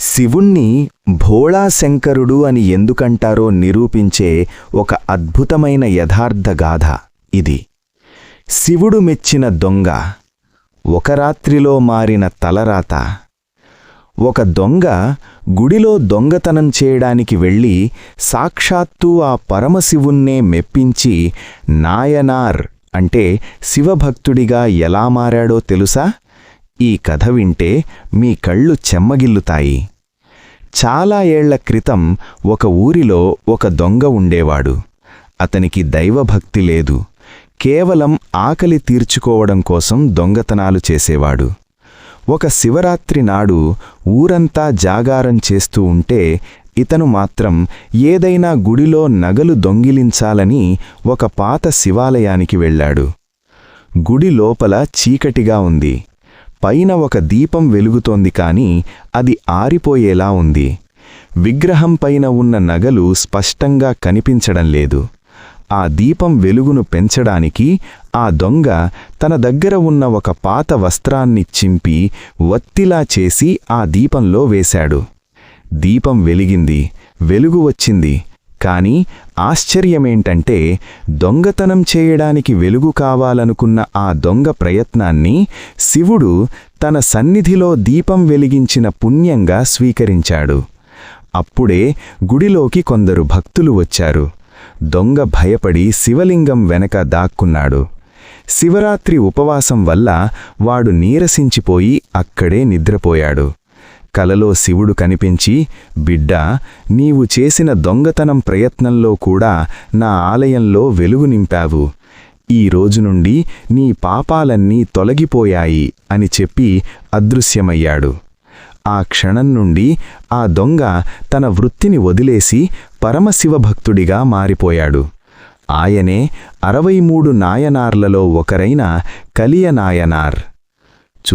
శివుణ్ణి భోళాశంకరుడు అని ఎందుకంటారో నిరూపించే ఒక అద్భుతమైన యథార్థగాథ ఇది. శివుడు మెచ్చిన దొంగ ఒక రాత్రిలో మారిన తలరాత ఒక దొంగ గుడిలో దొంగతనం చేయడానికి వెళ్ళి సాక్షాత్తు ఆ పరమశివున్నే మెప్పించి నాయనార్ అంటే శివభక్తుడిగా ఎలా మారాడో తెలుసా? ఈ కథ వింటే మీ కళ్ళు చెమ్మగిల్లుతాయి. చాలా ఏళ్ళ క్రితం ఒక ఊరిలో ఒక దొంగ ఉండేవాడు. అతనికి దైవభక్తి లేదు. కేవలం ఆకలి తీర్చుకోవడం కోసం దొంగతనాలు చేసేవాడు. ఒక శివరాత్రి నాడు ఊరంతా జాగారం చేస్తూ ఉంటే ఇతను మాత్రం ఏదైనా గుడిలో నగలు దొంగిలించాలని ఒక పాత శివాలయానికి వెళ్ళాడు. గుడి లోపల చీకటిగా ఉంది. పైన ఒక దీపం వెలుగుతోంది కాని అది ఆరిపోయేలా ఉంది. విగ్రహం పైన ఉన్న నగలు స్పష్టంగా కనిపించడం లేదు. ఆ దీపం వెలుగును పెంచడానికి ఆ దొంగ తన దగ్గర ఉన్న ఒక పాత వస్త్రాన్ని చింపి వత్తిలా చేసి ఆ దీపంలో వేశాడు. దీపం వెలిగింది. వెలుగు వచ్చింది. కానీ ఆశ్చర్యమేంటంటే దొంగతనం చేయడానికి వెలుగు కావాలనుకున్న ఆ దొంగ ప్రయత్నాన్ని శివుడు తన సన్నిధిలో దీపం వెలిగించిన పుణ్యంగా స్వీకరించాడు. అప్పుడే గుడిలోకి కొందరు భక్తులు వచ్చారు. దొంగ భయపడి శివలింగం వెనక దాక్కున్నాడు. శివరాత్రి ఉపవాసం వల్ల వాడు నీరసించిపోయి అక్కడే నిద్రపోయాడు. కలలో శివుడు కనిపించి బిడ్డా నీవు చేసిన దొంగతనం ప్రయత్నంలో కూడా నా ఆలయంలో వెలుగు నింపావు. ఈ రోజు నుండి నీ పాపాలన్నీ తొలగిపోయాయి అని చెప్పి అదృశ్యమయ్యాడు. ఆ క్షణం నుండి ఆ దొంగ తన వృత్తిని వదిలేసి పరమశివభక్తుడిగా మారిపోయాడు. ఆయనే అరవై మూడు నాయనార్లలో ఒకరైన కలియ నాయనార్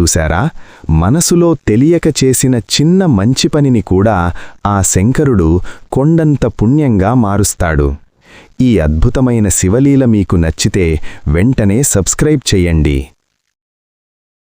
చూశారా? మనసులో తెలియక చేసిన చిన్న మంచి పనిని కూడా ఆ శంకరుడు కొండంత పుణ్యంగా మారుస్తాడు. ఈ అద్భుతమైన శివలీల మీకు నచ్చితే వెంటనే సబ్స్క్రైబ్ చెయ్యండి